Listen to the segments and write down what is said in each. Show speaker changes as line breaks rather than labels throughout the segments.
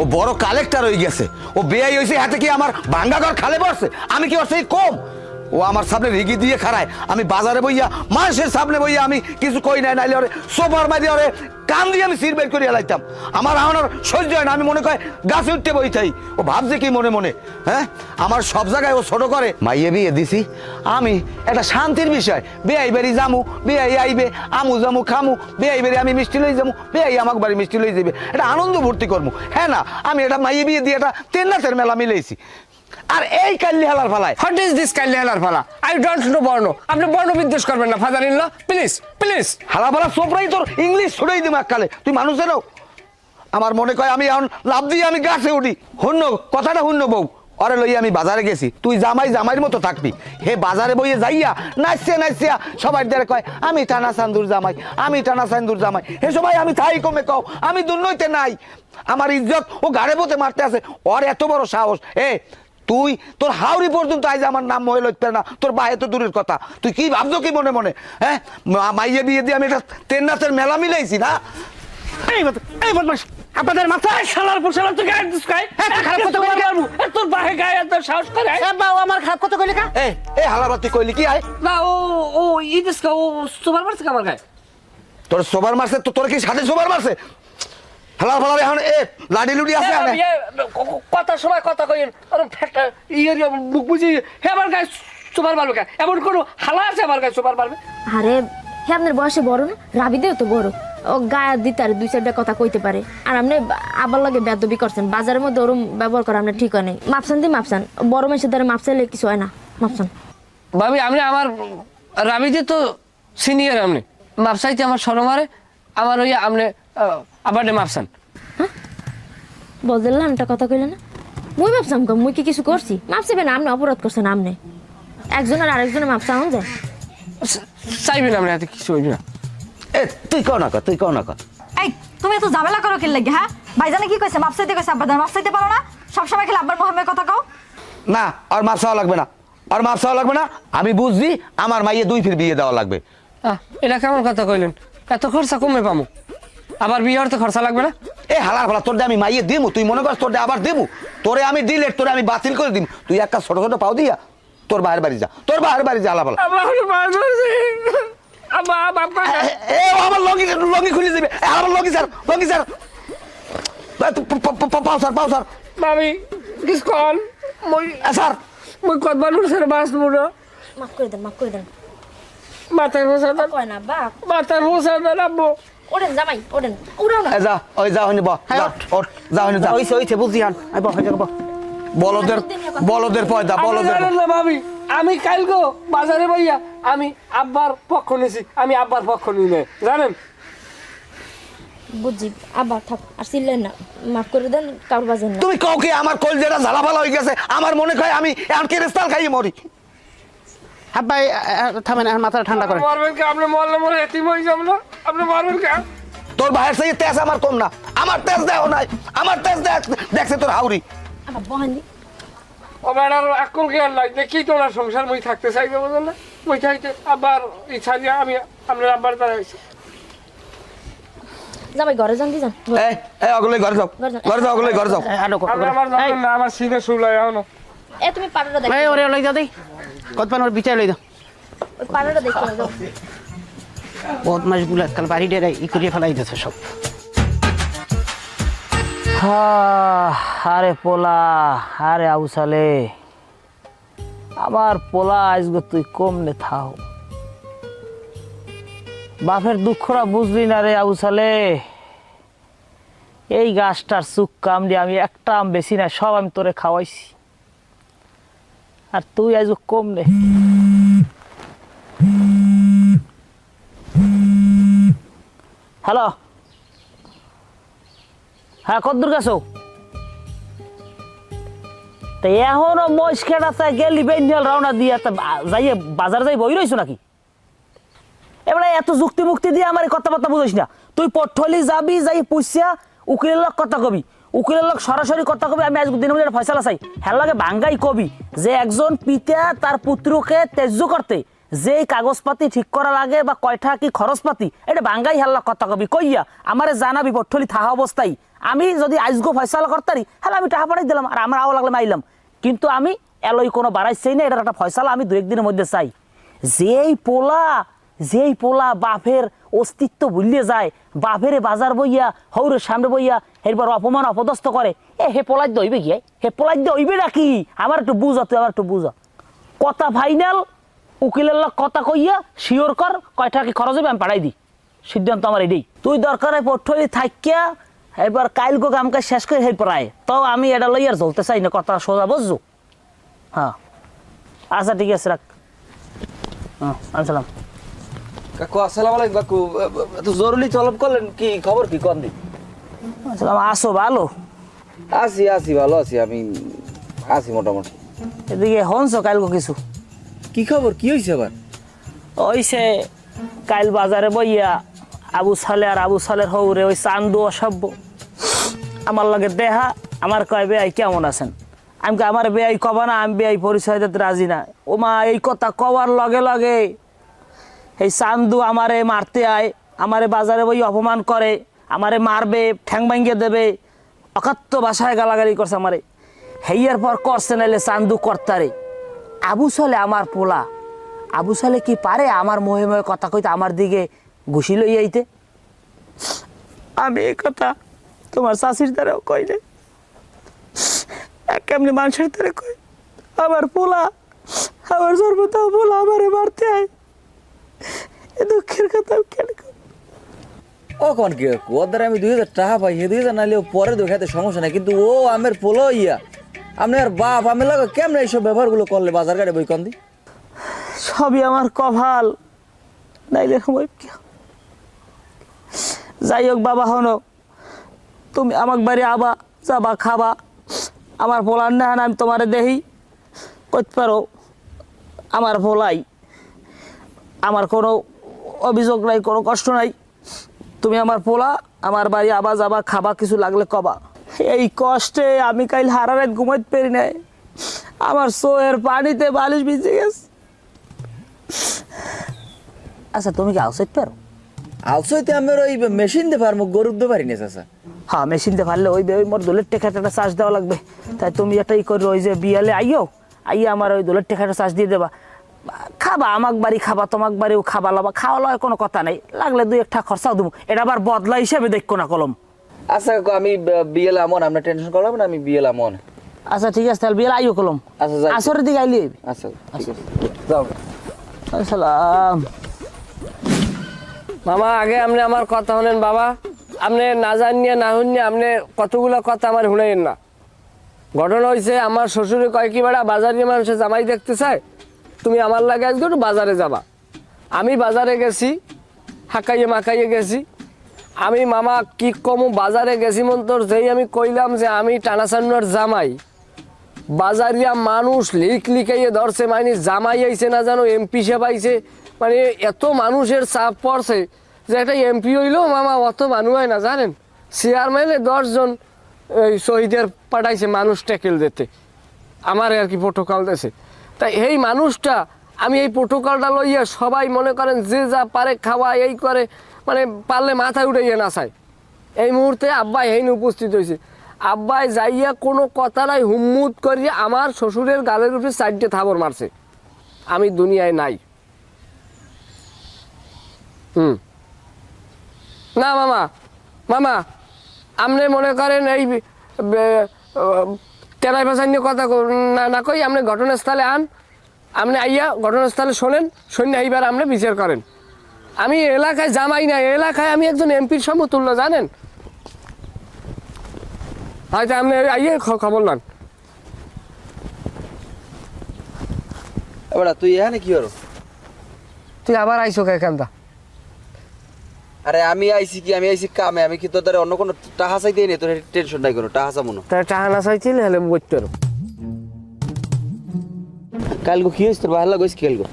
ও বড় কালেক্টর হয়ে গেছে। ও বেআই হয়েছে, হাতে কি আমার ভাঙ্গা ঘর খালে পড়ছে? আমি কি ওর সেই কম? ও আমার সামনে রিগি দিয়ে খাড়ায়। আমি বাজারে বইয়া, মানুষের সামনে বইয়া আমি কিছু কই নাই, নাইলে ওরে সোফার মাঝে ওরে কান দিয়ে আমি সিট বের করিয়া লাইতাম। আমার আমার সহ্য হয় না, আমি মনে করি গাছে উঠতে বইতাই। ও ভাবছে কি মনে মনে হ্যাঁ? আমার সব জায়গায় ও ছোট করে। মাইয়ে বিয়ে দিছি। আমি একটা শান্তির বিষয়। বেআই বাড়ি জামু বেআই আইবে, আমু জামু খামু বেআই বাড়ি আমি মিষ্টি লই যামু বেআই আমাকে বাড়ি মিষ্টি লই যাবে এটা আনন্দ ভর্তি করব হ্যাঁ না, আমি এটা মাইয়ে বিয়ে দিয়ে একটা তেন্নাথের মেলা মিলেছি আর এই কাল্লি হালার ফালায়
হোয়াট ইজ দিস হেলার ফালা আই ডোন্ট নো বর্ণ আপনি বর্ণ বিদ্বেষ করবেন না father in law please please
হালা ফালা সোপরাই তোর ইংলিশ ছড়াই দিম এককালে। তুই মানুষেরও আমার মনে কয় আমি এখন লাভ দিয়ে আমি গাছে উঠি। হুন্ন কথাটা হুন্ন বউ। অরে লইয়া আমি বাজারে গেছি। তুই জামাই জামাইয়ের মতো থাকবি। হে বাজারে বইয়ে যাইয়া নাচছে নাচছিয়া সবাই দ্বারা কয় আমি টানা সান্দুর জামাই আমি টানা সান্দুর জামাই। হে সবাই আমি থাই কমে কও আমি দুর্নইতে নাই। আমার ইজ্জত ও গাড়ে পথে মারতে আছে। ওর এত বড় সাহস। এ তুই তোর হাওড়ি পর্যন্ত আজ আমার নাম মহে লইতে না। তোর বাহে তো দূরের কথা। তুই কি ভাবছ কি মনে মনে? হ্যাঁ? মাইয়ে বিয়ে দিয়ে আমি এটা তেন্নাথের মেলা মিলাইছি না?
এই এই বদমাশ! আপনাদের মাথায় শালার পর শালার তো গায়ে খারাপ কথা বলে মারবো তোর বাহে গায়ে এত সাহস করে?
বাবা আমার খারাপ কথা কইলি কা?
এ এ হালাবার তুই কইলি কি আয়?
না ও ও ই দিস ও সুপার গায়ে?
তোর সোবার মারছে তো তোর কি সাথে সোবার মারছে? হালার ফালার এখন এ লাডি লুডি আছে
হ্যাঁ,
আনে
ইয়ে, কথা সময় কথা কইন। ওরম ফেটা ইয়ে ইয়ে, মুখ বুঝি হে আমার গায়ে সুপার মারবে এমন কোনো হালা আছে আমার গায়ে সুপার মারবে
আরে হে আপনার বয়সে বড় না? রাবিদেও তো বড়। ও গায়ে দিতে আর দুই চারটা কথা কইতে পারে। আর আপনি আবার লাগে বেদবি করছেন। বাজারের মধ্যে ওরম ব্যবহার করা আপনার ঠিক হয় নাই। মাপসান দি মাপসান। বড় মানুষের দ্বারা মাপসাইলে কিছু হয় না। মাপসান।
ভাবি আপনি আমার রাবিতে তো সিনিয়র আপনি। মাপসাইতে আমার সরমারে আমার ওই আপনি আবার মাপসান
বদলাম একটা কথা কইলে না? মুই মাপসাম কম মুই কি কিছু করছি? মাপসাবেন আপনি অপরাধ করছেন আপনি একজনের আরেকজনের মাপসাউন যায়।
চাইবেন আপনি এত কিছু হইবে না।
এ তুই কও না কর তুই কও না কর
এই তুমি এত ঝামেলা করো কি লাগে হ্যাঁ? ভাইজানে কি কইছে? মাপসাইতে কইছে আব্বা মাপসাইতে পারো না? সবসময় খেলে আব্বার মোহাম্মের কথা কও।
না আর মাপ চাওয়া লাগবে না। আর মাপ চাওয়া লাগবে না আমি বুঝছি আমার মাইয়ে দুই ফির বিয়ে দেওয়া লাগবে।
এটা কেমন কথা কইলেন? এত খরচা কমে পামু। আবার বিয়ে হতে খরচা লাগবে না?
এ হালার ফালা তোর আমি মাইয়ে দিমু তুই মনে কর তোর আবার দেবো তোরে আমি দিলে তোরে আমি বাতিল করে দিম। তুই একটা ছোট ছোট পাও দিয়া তোর বাহের বাড়ি যা তোর বাহের বাড়ি যা হালা
আমার
এ- এ আমার লঙ্গি লঙ্গি খুলে দিবে। আমার লঙ্গি স্যার লঙ্গি স্যার তো পাও স্যার পাও স্যার
মামি কিস কল মই
স্যার
মই কত মানুষ স্যার বাস মুড়ো?
মাফ করে দেন মাফ করে দেন।
মাথায় হোসা দেন
না বা
মাথায় হোসা দেন আব্বু।
ওড়েন জামাই ওড়েন উড়াও না
এ, যা ওই যা হইনি ব যা ওঠ যা হইনি যা
ওইছে ওইছে বুঝছি হান আইব যাব
বলদের বলদের পয়দা
আপনি
বলদের
জানেন না ভাবি। আমি কালকে বাজারে ভাইয়া আমি আব্বার পক্ষ নিছি। আমি আব্বার পক্ষ নিই নাই। জানেন?
বুঝছি আবার থাক আর চিল্লেন না। মাফ করে দেন কারোর বাজেন না।
তুমি কাউকে আমার কল যেটা ঝালাফালা হয়ে গেছে? আমার মনে হয় আমি এখন কেরেস্তাল খাইয়ে মরি।
আ, থামেন এখন মাথাটা ঠান্ডা করেন।
মারবেন কে? আপনি মরলে মরে এতিম হয়ে যাব না? আপনি মারবেন কে?
তোর ভাইয়ের থেকে তেজ আমার কম না। আমার তেজ দেও নাই। আমার তেজ দেখ দেখছে তোর হাউরি।
আমার বহান।
ও বেড়ার আকল জ্ঞান নাই? দেখি তোর সংসার মই থাকতে চাইবে বুঝলেন না। মই চাইতে আবার ইচ্ছা দিয়ে আমি আপনার আব্বার দ্বারা হয়েছে।
ঘরে যান দি
এই এই অগলে ঘরে যাও। ঘরে যাও অগলে ঘরে যাও।
আমার আমার সিনে শুলাই এখনও
এ তুমি পাড়াটা দেখো।
এই, ওরে লই যাও দেই। কত পান ওর বিচার লই দাও গুলা কাল বাড়ি ডেরা ই করিয়ে ফেলাই সব। আরে পোলা আরে আউসালে। আমার পোলা আজগো তুই কমনে থাও। বাপের দুঃখরা বুঝলি না রে আউসালে। এই গাছটার চুক কাম দিয়ে আমি একটা আম বেশি না সব আমি তোরে খাওয়াইছি। আর তুই আজ কম নে। হ্যালো? হ্যাঁ কদ্দুর গেছো তা এখনও মহিষ খেটাতে গেলি বেঞ্জল রওনা দিয়ে তা যাইয়ে বাজার যাই বই রইছো নাকি? এবারে এত যুক্তি মুক্তি দিয়ে আমার কথাবার্তা বুঝিস না। তুই পটলি যাবি, যাই পুষিয়া উকিলের কথা কবি। উকিলের লোক সরাসরি কথা কবি, আমি আজ দিনের মধ্যে ফয়সালা চাই। হ্যাঁ লাগে বাঙ্গাই কবি, যে একজন পিতা তার পুত্রকে তেজ্য করতে যে কাগজপাতি ঠিক করা লাগে বা কয়টা কি খরচপাতি, এটা বাঙ্গাই হেল্লা কথা কবি। কইয়া, আমারে জানাবি পটলি থাহা অবস্থায়। আমি যদি আজগো ফয়সালা করতারি হ্যাঁ আমি টাকা পাঠাই দিলাম, আর আমার আও লাগলে মাইলাম। কিন্তু আমি এলই কোনো বাড়াইছেই না, এটার একটা ফয়সালা আমি দু একদিনের মধ্যে চাই। যেই পোলা যেই পোলা বাপের অস্তিত্ব ভুলিয়ে যায়, বাপেরে বাজার বইয়া, হৌরের সামনে বইয়া এরপর অপমান অপদস্থ করে, এ, হে পোলাই দইবে গিয়ে হে পোলাই দইবে নাকি? আমার একটু বুঝা, তুই আমার একটু বুঝা। কথা ফাইনাল উকিলের লোক কথা কইয়া শিওর কর, কয় টাকা কি খরচ হবে আমি পাঠাই দিই সিদ্ধান্ত আমার এটাই। তুই দরকার পট্টলি থাকিয়া এবার কাইল গো কামকা শেষ করে হের পড়ায়। তো আমি এটা লই আর চলতে চাই না, কথা সোজা বুঝছ? হ্যাঁ। আচ্ছা ঠিক আছে, রাখ। হ্যাঁ আসসালাম
কাকু আসসালামু আলাইকুম কাকু। এত জরুরি তলব করলেন কি খবর কি? কন দিন
আসসালাম আসো ভালো?
আছি আছি ভালো আছি আমি আছি মোটামুটি।
এদিকে হনছো কাইল গো কিছু?
কি খবর? কি হয়েছে আবার?
ওইসে কাইল বাজারে বইয়া আবু সালে আর আবু সালের হৌরে ওই চান্দু অসভ্য। আমার লগে দেহা আমার কয় বেআই কেমন আছেন? আমি আমার বেআই কবা না আমি বেআই পরিচয় দিতে রাজি না। ও মা এই কথা কবার লগে লগে এই চান্দু আমারে মারতে আয়, আমারে বাজারে বই অপমান করে, আমারে মারবে, ঠ্যাং ভাঙ্গিয়ে দেবে, অকাত্য বাসায় গালাগালি করছে আমারে। হেইয়ার পর করছে নাইলে চান্দু কর্তারে। আবু সালে আমার পোলা। আবু সালে কি পারে আমার মহে মহে কথা কইতে আমার দিকে ঘুষি লই আইতে? আমি এই কথা তোমার শাশির দ্বারাও কই নাই। কেমনি মানুষের দ্বারা কই? আমার পোলা, আমার সর্বতাও পোলা আমারে মারতে আয়। দুঃখের কথা কেন?
ও কোন কি ওর দ্বারা আমি দুই হাজার টাকা পাই দুই হাজার নাহলে ও পরে দেখাতে সমস্যা নাই কিন্তু ও আমের পোলো ইয়া। আপনার বাপ আমি লাগে কেমন এইসব ব্যবহারগুলো করলে বাজার ঘাটে বই কন্দি?
সবই আমার কভাল নাইলে সময় কি যাই হোক বাবা হনো তুমি আমাক বাড়ি আবা যাবা খাবা। আমার পোলার না আমি তোমারে দেহি। করতে পারো আমার পোলাই আমার কোনো অভিযোগ নাই কোনো কষ্ট নাই। তুমি আমার পোলা আমার বাড়ি আবা যাবা খাবা কিছু লাগলে কবা। এই কষ্টে আমি কাইল হারারে ঘুমাইতে পারি নাই। আমার সোয়ের পানিতে বালিশ ভিজে গেছে। আচ্ছা তুমি কি আউসাইড পারো?
আলসইতে আমার ওই মেশিন দিয়ে পারব গরুর দিয়ে পারি না
হ্যাঁ মেশিন দিয়ে পারলে ওই ওই মোর দোলের টেকাটা চার্জ দেওয়া লাগবে। তাই তুমি একটা ই করো ওই যে বিয়ালে আইও আইয়া আমার ওই দোলের টেকাটা চার্জ দিয়ে দেবা। খাবা আমাক বাড়ি খাবা তোমাক বাড়িও খাবা লবা খাওয়া লয় কোনো কথা নাই। লাগলে দুই একটা খরচাও দেবো। এটা আবার বদলা হিসেবে দেখো না কলম।
আচ্ছা কাকু আমি বিয়েল আমন আপনার টেনশন করলাম না আমি বিয়েল আমন
আচ্ছা ঠিক আছে তাহলে বিয়ালে আইও কলম।
আচ্ছা, যাই।
আসরের দিকে আইলি।
আচ্ছা ঠিক আছে। যাও।
আসসালাম।
মামা আগে আপনি আমার কথা হলেন বাবা। আপনি না জানিয়ে না শুনিয়ে আপনি কতগুলো কথা আমার শুনেন না। ঘটনা হয়েছে আমার শ্বশুরে কয় কি বেড়া বাজারে মানুষের জামাই দেখতে চায়? তুমি আমার লাগে আজকে একটু বাজারে যাবা। আমি বাজারে গেছি, হাঁকাইয়ে মাখাইয়ে গেছি। আমি মামা কি কমু বাজারে গেছি মন তোর যেই আমি কইলাম যে আমি টানাচান্নর জামাই। বাজারিয়া মানুষ লিক লিখাইয়ে ধরছে মানে জামাই আইছে না জানো, এমপি সে পাইছে মানে এত মানুষের চাপ পড়ছে যে একটা এমপি হইল মামা, অত মানুষ হয় না, জানেন? চেয়ারম্যানে দশজন, এই শহীদের পাঠাইছে মানুষ ট্যাকেল দিতে। আমার আর কি প্রোটোকল দিয়েছে। তাই এই মানুষটা, আমি এই প্রোটোকলটা লইয়া সবাই মনে করেন যে যা পারে খাওয়া, এই করে মানে পারলে মাথায় উঠাইয়া নাচায় এই মুহূর্তে আব্বাই হেইন উপস্থিত হয়েছে আব্বাই যাইয়া কোনো কথা নাই হুম্মুত করিয়া আমার শ্বশুরের গালের উপরে চারটে থাবর মারছে। আমি দুনিয়ায় নাই। হুম। না, মামা মামা আপনি মনে করেন এই তেরাই ভাষা নিয়ে কথা না না কই আপনি ঘটনাস্থলে আন। আপনি আইয়া ঘটনাস্থলে শোনেন শূন্য এইবার আপনি বিচার করেন। আমি এলাকায় জামাই না এলাকায় আমি একজন এমপির সমতুল্য জানেন? হয়তো আপনি আইয়ে খবর নেন।
এবার তুই এখানে কি হলো
তুই আবার আইসো কেখানটা
আরে আমি আইছি কি আমি আইছি কামে আমি কি তোর অন্য কোনো টাকা চাইতে নেই তোর টেনশন নাই কোনো টাকা চাবো না।
তাই টাহানা চাইছিলে হলে বইতে পারো
কালগো কি হয়েছে তোর বাহার গেছিস কালগো।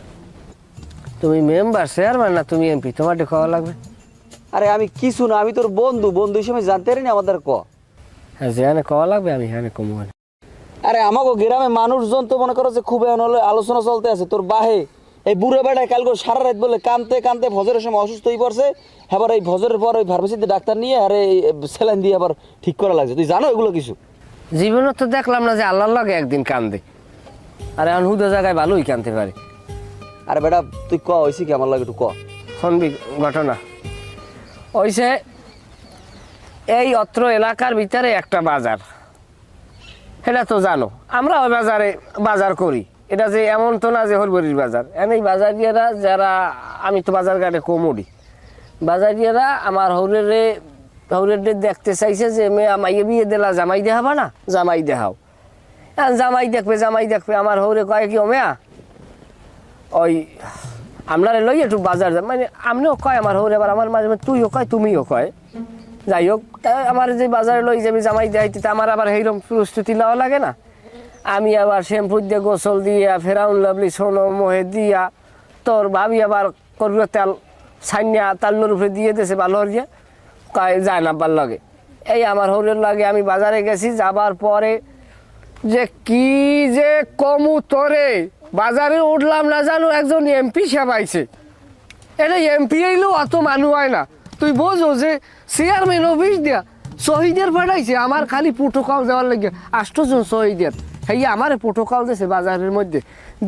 তুমি মেম্বার চেয়ারম্যান না তুমি এমপি তোমার খাওয়া লাগবে।
আরে আমি কিছু না আমি তোর বন্ধু। বন্ধু হিসেবে জানতে পারি না আমাদের ক।
হ্যাঁ যেখানে খাওয়া লাগবে আমি এখানে কমু।
আরে আমাকে গ্রামে মানুষজন তো মনে করো যে খুব আলোচনা চলতে আছে। তোর বাহে এই বুড়ো বেড়ায় কালকে সারা রাত বলে কানতে কানতে ফজরের সময় অসুস্থ হয়ে পড়ছে। এবার এই ফজরের পর ওই ফার্মেসিতে ডাক্তার নিয়ে আর এই স্যালাইন দিয়ে আবার ঠিক করা লাগছে। তুই জানো এগুলো কিছু?
জীবনে তো দেখলাম না যে আল্লাহর লাগে একদিন কান্দে। আর এখন হুদো জায়গায় ভালোই কানতে পারে।
আর বেটা তুই ক হয়েছি কি আমার লাগে একটু ক?
শুনবি ঘটনা। ওইসে এই অত্র এলাকার ভিতরে একটা বাজার। সেটা তো জানো। আমরা ওই বাজারে বাজার করি। এটা যে এমন তো না যে হরবরির বাজার। এই বাজারিয়ারা যারা, আমি তো বাজার ঘাটে কমুডি। বাজারিয়ারা আমার হৌরেরে হৌরের দেখতে চাইছে যে মেয়ে মাইয়ে বিয়ে দিলা, জামাই দেখাবা না? জামাই দেখাও। এখন জামাই দেখবে জামাই দেখবে। আমার হৌরে কয় কি, ও মেয়া, ওই আপনারা লই একটু বাজার মানে আপনিও কয় আমার হৌরে, আবার আমার মাঝে তুইও কয়, তুমিও কয়। যাই হোক আমার যে বাজারে লই যাবি, জামাই তা আমার আবার এইরকম প্রস্তুতি নেওয়া লাগে না। আমি আবার শ্যাম্পু দিয়ে গোসল দিয়া, ফেরাউন লাভলি, সোনো, মোহে দিয়া, তোর ভাবি আবার করবে তেল, সাইনিয়া তাল্লুর উপরে দিয়ে দেছে ভালো হরিয়া যায় না বার লাগে। এই আমার হৌরের লাগে আমি বাজারে গেছি, যাবার পরে যে কি যে কমু তরে, বাজারে উঠলাম না জানো, একজন এমপি সাহেব আইছে। এটা এমপি এলেও অত মানুষ হয় না। তুই বোঝো যে চেয়ারম্যান অফিস দিয়া শহীদের পাঠাইছে, আমার খালি প্রোটোকল দেওয়ার লাগে আষ্টজন শহীদের। হেই, আমার প্রোটোকল দিয়েছে বাজারের মধ্যে।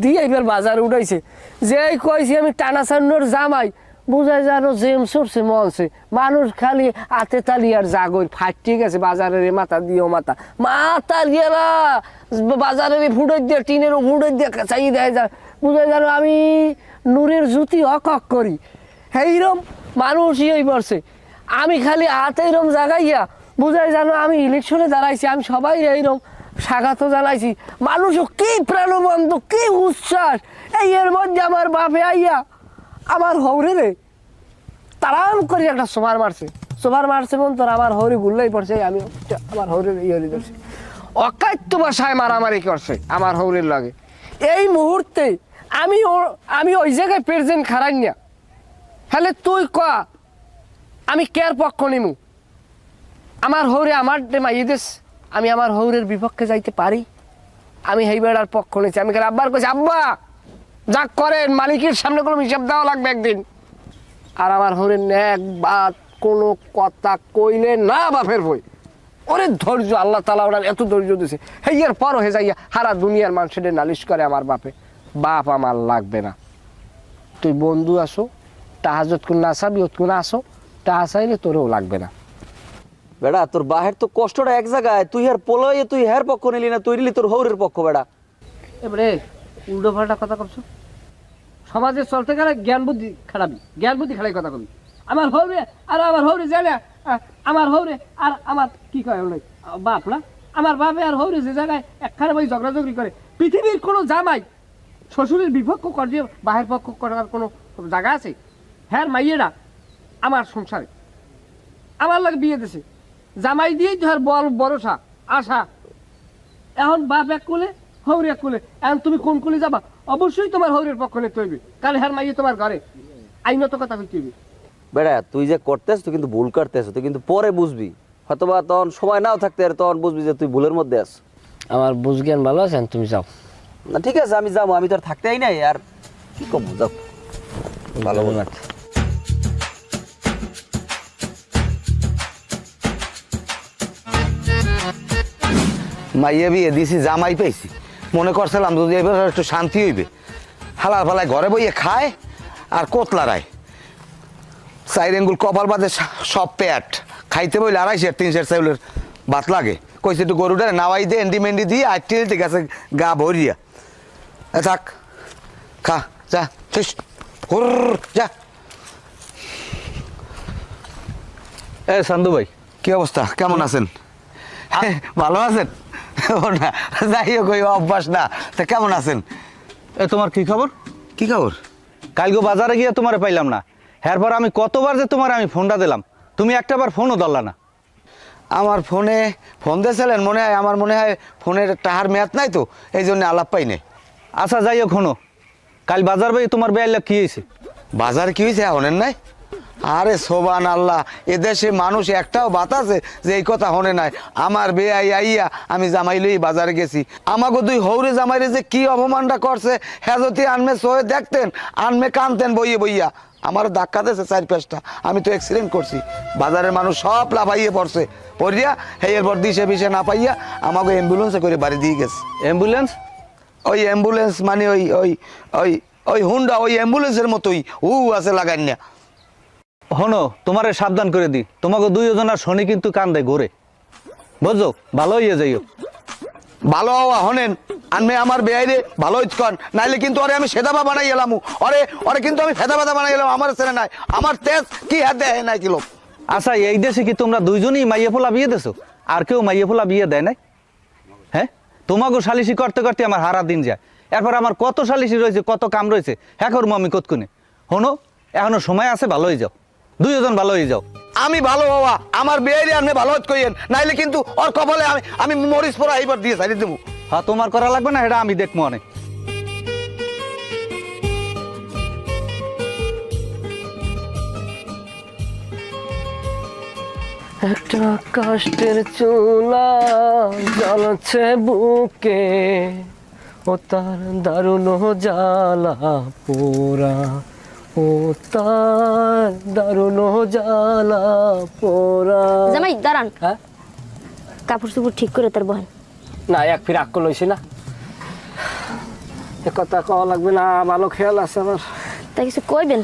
দিয়ে এবার বাজার উঠাইছে। যে কইছি আমি টানা সান্নর জামাই, বুঝাই জানো জেম সরছে, মনছে। মানুষ খালি আতে তালি আর জাগর ফাটিয়ে গেছে বাজারের মাথা, দিও মাথা। মাথা গেলা বাজারের ফুটে দিয়ে, টিনের ফুটে দিয়ে চাই দেয় যা। বুঝাই জানো আমি নূরের জুতি অক অক করি। এইরম মানুষ ইয়ে পড়ছে। আমি খালি হাতে এরম জাগাইয়া, বুঝাই জানো আমি ইলেকশনে দাঁড়াইছি, আমি সবাই এইরম স্বাগত জানাইছি। মানুষও কি প্রাণবন্ত, কি উচ্ছ্বাস। এই এর মধ্যে আমার বাপে আইয়া আমার হৌরে রে, তারাম করে একটা সোমার মারছে। সোমার মারছে মন তোর আমার হৌরি গুল্লাই পড়ছে আমি আমার হৌরের ইয়ে ধরছে। অকাত্য বাসায় মারামারি করছে আমার হৌরের লাগে। এই মুহূর্তে আমি আমি ওই জায়গায় প্রেজেন্ট খারাই না। হলে তুই ক, আমি কেয়ার পক্ষ নিমু? আমার হৌরে আমার মাইয়ে দেশ আমি আমার হৌরের বিপক্ষে যাইতে পারি? আমি হেই বেড়ার পক্ষ নিয়েছি। আমি খালি আব্বার কইছি আব্বা! যা করেন, মালিকের সামনে কোনো হিসাব দেওয়া লাগবে একদিন। আর আমার হৌরের ন্যাক বাদ কোনো কথা কইলে না বাপের বই। ওরে ধৈর্য, আল্লাহ তালা ওরা এত ধৈর্য দিছে। হেয়ার পরও হয়ে যাইয়া হারা দুনিয়ার মানুষের নালিশ করে আমার বাপে। বাপ আমার লাগবে না। তুই বন্ধু আসো টাহাজত কোন না আসাবি কোন আসো টাহা চাইলে তোরেও লাগবে না।
বেড়া তোর বাহের তো কষ্টটা এক জায়গায়। তুই আর পোলয়ে তুই হের পক্ষ নিলি না তুই নিলি তোর হৌরের পক্ষ বেড়া।
এবারে উল্টো পাল্টা কথা করছ সমাজে চলতে গেলে জ্ঞান বুদ্ধি খারাপি জ্ঞান বুদ্ধি খারাপ কথা কবি। আমার হৌরে আর আমার হৌরে আহ, আমার হৌরে আর আমার কি কয় বাপ না? আমার বাপে আর হৌরে যে জায়গায় একখানে ওই ঝগড়াঝগড়ি করে। পৃথিবীর কোনো জামাই শ্বশুরের বিপক্ষ কর দিয়ে বাহের পক্ষ করার কোনো জায়গা আছে? হ্যাঁ মাইয়েরা আমার সংসারে। আমার লাগে বিয়ে দিছে। জামাই দিয়েই তো আর বড় ভরসা আশা। এখন বাপ এক কুলে হৌর এক কুলে। এখন তুমি কোন কুলে যাবা? অবশ্যই তোমার হৌরের পক্ষ নিতে হইবে। কারণ হ্যার মাইয়ে তোমার ঘরে। আইনত কথা কইতে হইবে।
বেড়া তুই যে করতেছ তুই কিন্তু ভুল করতেছ। তুই কিন্তু পরে বুঝবি। হয়তোবা তখন সময় নাও থাকতে আর তখন বুঝবি যে তুই ভুলের মধ্যে আস
আমার বুঝ জ্ঞান ভালো আছেন তুমি যাও।
না ঠিক আছে আমি যাব। আমি তো আর থাকতেই নাই আর কি করব? যাও। ভালো বল।
মাইয়ে বিয়ে দিছি জামাই পাইছি। মনে করছিলাম যদি এবার একটু শান্তি হইবে। হালার ফালায় ঘরে বইয়ে খায় আর কোতলারায় চাইর আঙ্গুল কপাল বাদে সব পেট। খাইতে বইলে তিন তিনশের চাউলের ভাত লাগে। কইছে একটু গরুটারে নাওয়াই দিয়ে এন্ডি মেন্ডি দিয়ে আর টিলতে গেছে গা ভরিয়া। থাক খা যা শেষ হুর যা।
এ সান্দু ভাই
কি অবস্থা? কেমন আছেন? ভালো আছেন? ও না? যাই হোক ওই অভ্যাস না। তা কেমন আছেন?
এ তোমার কি খবর?
কি খবর?
কালকে বাজারে গিয়ে তোমারে পাইলাম না। এরপর আমি কতবার যে তোমার আমি ফোনটা দিলাম। তুমি একটাবার ফোনও ধরলা না।
আমার ফোনে ফোন দিয়েছিলেন মনে হয় আমার মনে হয় ফোনের টাহার মেয়াদ নাই তো এই জন্য আলাপ পাই নাই।
আচ্ছা যাই হোক হনো কাল বাজার ভাই তোমার বেয়াল্লা কি হয়েছে?
বাজার কি হয়েছে এখনের নাই? আরে সোবান আল্লাহ এদেশে মানুষ একটাও বাতাসে যে এই কথা হনে নাই। আমার বেআই আইয়া আমি জামাই লই বাজারে গেছি। আমাকে দুই হৌরে জামাইরে যে কি অপমানটা করছে হ্যাঁ যদি আনমে সয়ে দেখতেন আনমে কানতেন বইয়ে বইয়া। আমার ধাক্কা দিয়েছে চার পাঁচটা। আমি তো অ্যাক্সিডেন্ট করছি। বাজারের মানুষ সব লাফাইয়ে পড়ছে। পড়িয়া হে এরপর দিশে বিষে না পাইয়া আমাকে অ্যাম্বুলেন্সে করে বাড়ি দিয়ে গেছে।
অ্যাম্বুলেন্স
ওই অ্যাম্বুলেন্স মানে ওই ওই ওই ওই হুন্ডা ওই অ্যাম্বুলেন্সের মতোই। উ আছে লাগান না
হনো, তোমারে সাবধান করে দি তোমাকে দুইজনের শনি কিন্তু কান্দে ঘুরে। বুঝছ? ভালো হইয়ে যাইও।
ভালো হওয়া হনেন, আনমে আমার বেআইরে ভালো কন। নাইলে কিন্তু ওরে আমি সেদাবা বানাই এলাম। ওরে ওরে কিন্তু আমি ফেদা ফেদা বানাই এলাম আমার ছেলে নাই। আমার তেজ কি হাত দেয় নাই কিলো?
আচ্ছা এই দেশে কি তোমরা দুইজনই মাইয়ে ফোলা বিয়ে দেছো? আর কেউ মাইয়ে ফোলা বিয়ে দেয় নাই? হ্যাঁ? তোমাকে সালিশি করতে করতে আমার হারা দিন যায়। এরপর আমার কত সালিশি রয়েছে, কত কাম রয়েছে হ্যাঁ করব আমি কতক্ষণে? হনো, এখনও সময় আছে, ভালো হয়ে যাও। দুইজন ভালো হয়ে যাও।
আমি ভালো হওয়া, আমার বেআইরে আনমে ভালো কইয়েন, নাইলে কিন্তু ওর কপালে আমি আমি মরিচ পরা এইবার দিয়ে সাইড দেবো।
হ্যাঁ তোমার করা লাগবে না এটা আমি দেখব অনেক।
একটা কষ্টের চুলা জ্বলছে বুকে, ও তার দারুণ জ্বালা পোড়া। ও তার দারুণ জ্বালা পোড়া
জামাই দাঁড়ান।
হ্যাঁ?
কাপড় চুপড় ঠিক করে তার বহেন।
না এক ফির আক্কল লইছি না। এ কথা কওয়া লাগবে না ভালো খেয়াল আছে আমার।
তাই কিছু কইবেন?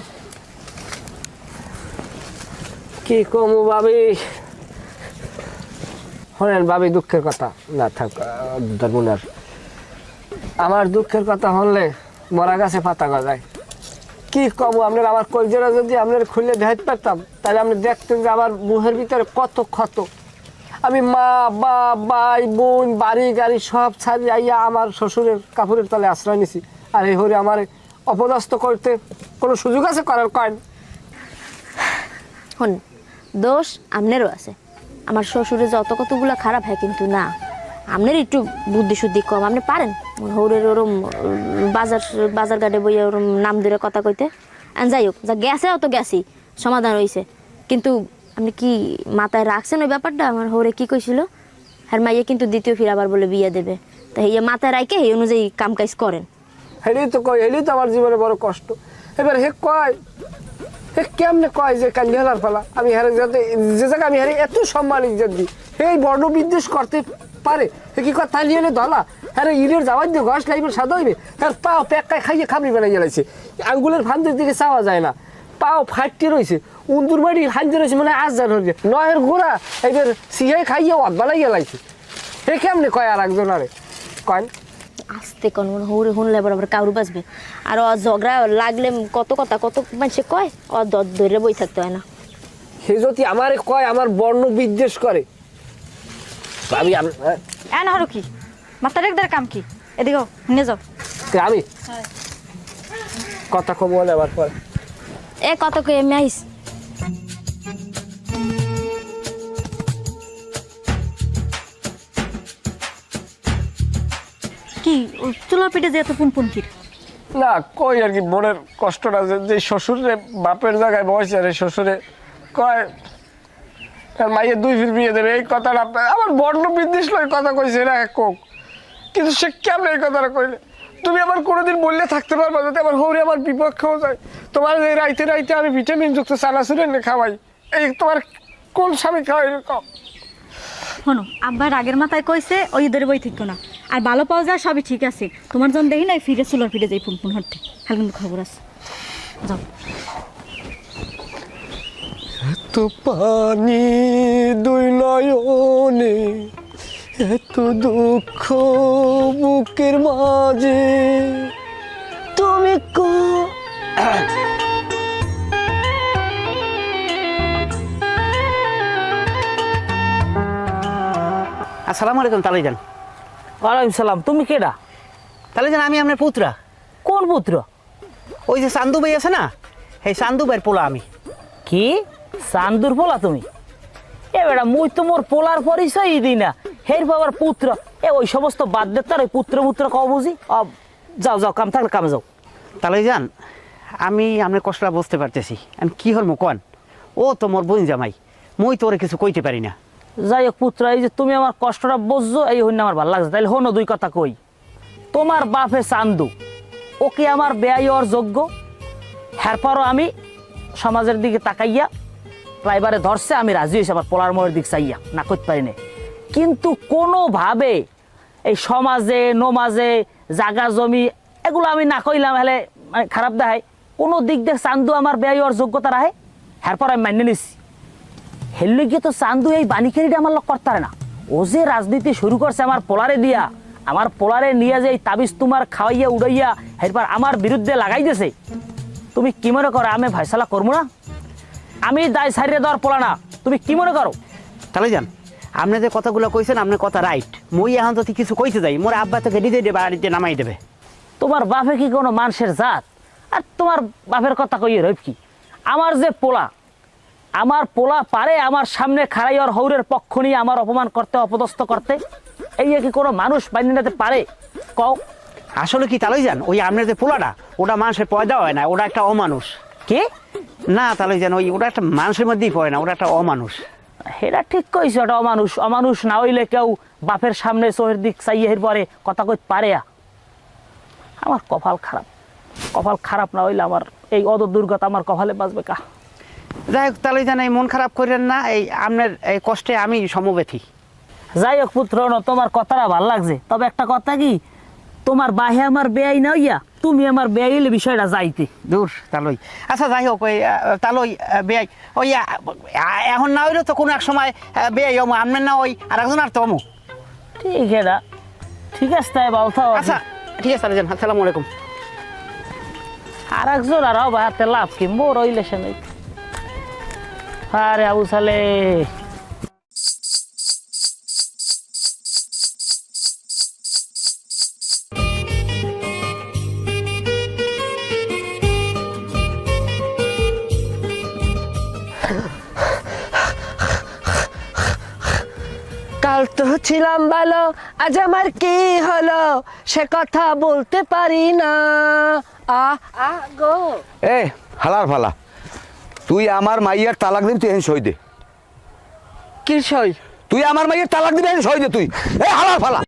কি কমু ভাবি? শোনেন ভাবি দুঃখের কথা। না থাক ধর্মনার আমার দুঃখের কথা হলে মরা গাছে পাতা গজায়। কি কমু আপনার আমার কলজেরা যদি আপনার খুলে দেখাতে পারতাম, তাহলে আপনি দেখতেন যে আমার মুহের ভিতরে কত ক্ষত। আমি মা বা ভাই, বোন, বাড়ি, গাড়ি সব ছাড়িয়ে আইয়া আমার শ্বশুরের কাপড়ের তলে আশ্রয় নিছি। আর এই হরে আমার অপদস্থ করতে কোনো সুযোগ আছে করার কয়েন?
হন দোষ আমনেরও আছে। আমার শ্বশুরে যত কতগুলো খারাপ হয় কিন্তু না। আপনার একটু বুদ্ধি শুদ্ধি কম। আপনি পারেন? হৌরের ওরম, বাজার বাজার ঘাটে বইয়ে ওরম নাম ধরে কথা কইতে। আর যাই হোক, যা গেছে অত গেছি, সমাধান হয়েছে কিন্তু আপনি কি মাথায় রাখছেন ওই ব্যাপারটা? আমার হৌরে কি কইছিল? আর মাইয়ে কিন্তু দ্বিতীয় ফির আবার বলে বিয়ে দেবে। তা এই মাথায় রাখে এই অনুযায়ী কাম কাজ করেন।
হেলি তো কয় হেলি তো আমার জীবনে বড় কষ্ট। এবার হে কয়, হে কেমনে কয় যে কান্দি হেলার ফেলা আমি হেরে যাতে, যে জায়গায় আমি হেরে এত সম্মান ইজ্জত দিই এই বর্ণ বিদ্বেষ করতে পারে। কি কথা? তালি হলে ধলা। হ্যাঁ ইলের যাওয়ার দিয়ে ঘষ লাইবের সাদা হইবে। তার পাও পেক্কায় খাইয়ে খাবরি বেড়াই গেলাইছে আঙ্গুলের ফান্দের দিকে চাওয়া যায় না। পাও ফাটতে রয়েছে উন্দুর বাড়ি হাঁজতে রয়েছে মানে আজ জান হয়ে নয়ের গোড়া এবার সিহাই খাইয়ে অদবালাই গেলাইছে হে কেমনে কয় আর একজন আরে? কয়
আস্তে কোন মনে হৌরে শুনলে বরাবর কাউরু বাঁচবে আর ও ঝগড়া লাগলে কত কথা কত মানুষে কয়? দর ধরে বই থাকতে হয় না।
সে যদি আমারে কয় আমার বর্ণ বিদ্বেষ করে। আমি আম- হ্যাঁ,
এ না হলো কি? মাথা রেখদার কাম কি? এদিকে নিয়ে যাও।
আমি? কথা কম বলে আবার পর।
এ কত কই এমনি আইস।
কি চুলার পেটে যে এত পুন পুন কি?
না কই আর কি মনের কষ্টটা যে শ্বশুরে বাপের জায়গায় বসে আর শ্বশুরে কয় তার মাইয়ের দুই ফির বিয়ে দেবে, এই কথাটা আমার বর্ণ বিদ্বেষ লয় কথা কইছে না এক কোক। কিন্তু সে কেমন এই কথাটা কইলে? তুমি আমার কোনোদিন বললে থাকতে পারবে যাতে আমার হৌরে আমার বিপক্ষেও যায়। তোমার এই রাইতে রাইতে আমি ভিটামিন যুক্ত চানাচুর এনে খাওয়াই, এই তোমার কোন স্বামী খাওয়াই কম
শোনো, আব্বার আগের মাথায় কইছে, ওই ঈদের বই ঠিক না। আর ভালো পাওয়া যায় সবই ঠিক আছে। তোমার জন দেখি না ফিরে চুলার ফিরে যাই পুন পুন হটতে। হাল কিন্তু খবর আছে। যাও।
পানি দুই নয়নে এত দুঃখ বুকের মাঝে। তুমি কো
আসসালামু আলাইকুম তালিজান। ওয়ালাইকুম সালাম তুমি কেডা?
তাহলে আমি আপনার পুত্রা।
কোন পুত্র?
ওই যে চান্দু ভাই আছে না সেই চান্দু ভাইয়ের পোলা আমি।
কি? চান্দুর পোলা তুমি। এ বেটা মুই তো মোর পোলার পরিচয়ই দিই না। হের বাবার পুত্র। এ ওই সমস্ত বাদ দে তার ওই পুত্র পুত্র কও বুঝি? যাও যাও কাম থাকলে কামে যাও।
তাহলে যান আমি আপনার কষ্টটা বুঝতে পারতেছি। আমি কি হল কন? ও তো মোর বোন জামাই। মই তোরে কিছু কইতে পারি না।
যাই হোক পুত্র এই যে তুমি আমার কষ্টটা বুঝছ এই হইন আমার ভালো লাগছে। তাইলে হনো দুই কথা কই। তোমার বাপে চান্দু ওকে আমার বেয়াই ওর যোগ্য। হ্যারপরও আমি সমাজের দিকে তাকাইয়া ড্রাইভারে ধরছে, আমি রাজি হয়েছি আমার পোলার মোড়ের দিক চাইয়া। না করতে পারি না কিন্তু কোনোভাবে এই সমাজে, নমাজে, জাগা জমি, এগুলো আমি না কইলাম, হলে মানে খারাপ দেখায়। কোনো দিক দিয়ে চান্দু আমার বেয়াই ওর যোগ্যতা রাহে হ্যারপর আমি মান্য নিছি। হেললে গিয়ে তো চান্দু এই বাণিখেরিটা আমার লোক করতে না। ও যে রাজনীতি শুরু করছে আমার পোলারে দিয়া, আমার পোলারে নিয়ে যে এই তাবিজ তোমার খাওয়াইয়া, উড়াইয়া এরপর আমার বিরুদ্ধে লাগাই দিয়েছে। তুমি কি মনে করো, আমি ফয়সালা করব না? আমি দায় সারিয়ে দেওয়ার পোলা না। তুমি কি মনে করো?
তাহলে যান। আপনি যে কথাগুলো কইছেন আপনার কথা রাইট। মই এখন যদি কিছু কইতে যাই। মোর আব্বা তোকে নিজে দেবে বাড়িতে নামাই দেবে।
তোমার বাপে কি কোনো মানুষের জাত? আর তোমার বাপের কথা কইয়ে রইব কি? আমার যে পোলা আমার পোলা পারে আমার সামনে খাড়াইয়ার হৌরের পক্ষ নিয়ে আমার অপমান করতে অপদস্থ করতে? এই কি কোনো মানুষ বাইনে নিতে পারে? কও।
আসলে কি তাহলে যান ওই আপনার যে পোলাটা ওটা মানুষের পয়দা হয় না ওটা একটা অমানুষ।
কে?
না তাহলে যেন ওই ওটা একটা মানুষের মধ্যেই পড়ে না ওটা একটা অমানুষ।
সেটা ঠিক কইছ ওটা অমানুষ। অমানুষ না হইলে কেউ বাপের সামনে চোহের দিক চাইয়ের পরে কথা কইতে পারে আমার কপাল খারাপ। কপাল খারাপ না হইলে আমার এই অদ দুর্গত আমার কপালে বাঁচবে কা?
যাই হোক তাহলে যেন এই মন খারাপ করেন না এই আপনার এই কষ্টে আমি সমবেথী
যাই হোক পুত্র তোমার কথাটা ভালো লাগছে। তবে একটা কথা কি? তোমার বাহে আমার বেয়াই না হইয়া তুমি আমার হইলে বিষয়টা যাইতে।
দূর তালই। আচ্ছা যাই হোক ওই তালই বেয়াই। ওই এখন না হইলেও তো কোনো এক সময় বেয়াই হমো আপনার না ওই আর একজন আর তো হমো।
ঠিক এটা। ঠিক আছে তাই বাল থাও।
আচ্ছা ঠিক আছে তাহলে যান আসসালামু আলাইকুম।
আর একজন আর হাতে লাভ কি? মোর হইলে সে নাই আরে আবু সালে
ছিলাম ভালো আজ আমার কি হলো? সে কথা বলতে পারি না। আ আ গো।
এ হালার ফালা তুই আমার মাইয়ার তালাক দিবি তুই এখন সই দে।
কি সই
তুই আমার মাইয়ের তালাক দিবি এখন সই দে তুই। এ হালার ফালা।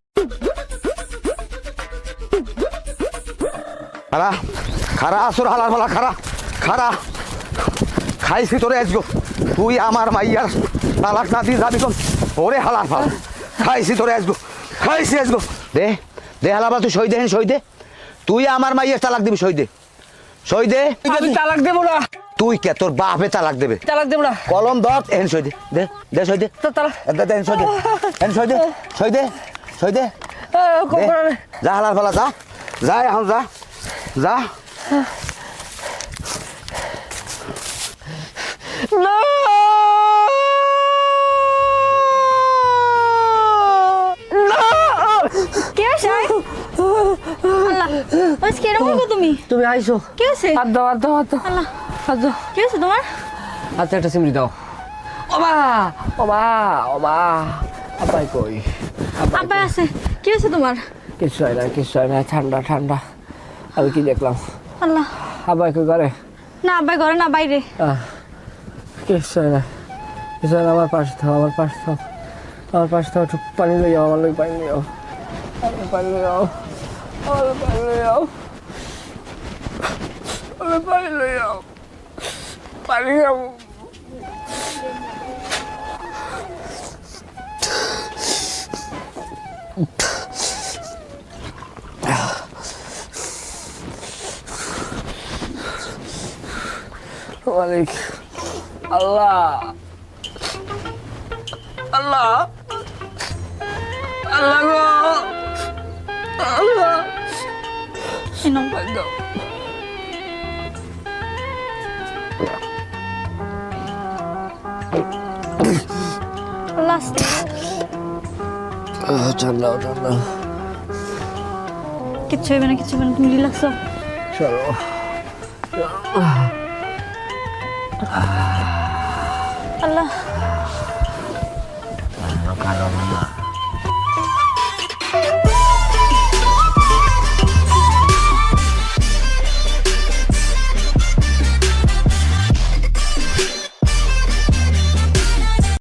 খারা খারা আসর হালার ফালা খারা খারা। খাইছি তোরে আজগো। তুই আমার মাইয়ার তালাক না দিয়ে যাবি কোন? ওরে হালার ফালা। খাইছি তোরে আজগো খাইছি আজগো দে দে হালাবা তুই সই দে এখন সই দে। তুই আমার মাইয়ের তালাক দিবি সই দে। সই দে।
আমি তালাক দেবো না।
তুই কে তোর বাপে তালাক দেবে।
তালাক দেবো না।
কলম ধর এহেন সই দে। দে দে সই দে।
তালাক
দে দে সই দে। এহেন সই দে সই দে সই দে। যা হালার ফালা যা। যা এখন যা। যা।
না।
কে আছে? আল্লাহ। ওই কেরম হইবো তুমি?
তুমি আইসো।
কে আছে?
হাত দাও হাত দাও হাত দাও।
আল্লাহ।
হাত দাও।
কে আছে তোমার?
হাতে একটা সিমড়ি দাও। ওমা ওমা ওমা আব্বাই কই?
আব্বা আছে। কে আছে তোমার?
কিছু হয় না কিছু হয় না। ঠান্ডা ঠান্ডা। আমি কি দেখলাম?
আল্লাহ।
আব্বাই কই করে
না আব্বাই ঘরে না বাইরে।
কিছু হয় না। কিছু হয় না আমার পাশে থাও আমার পাশে থাও। আমার পাশে থাও একটু পানি লইয়াও আমার লই পানি লই যাও আমার পানি লই যাও আমার পানি লই যাও আমার পানি লই যাও পানি খাব মালিক আল্লাহ আল্লাহ আল্লাহ গো আল্লাহ
এই নাও।
দাও
আল্লাহ আছে।
ঠান্ডা ঠান্ডা
কিচ্ছু হইবে না কিচ্ছু হইবে না তুমি রিল্যাক্স হও
চলো
আল্লাহ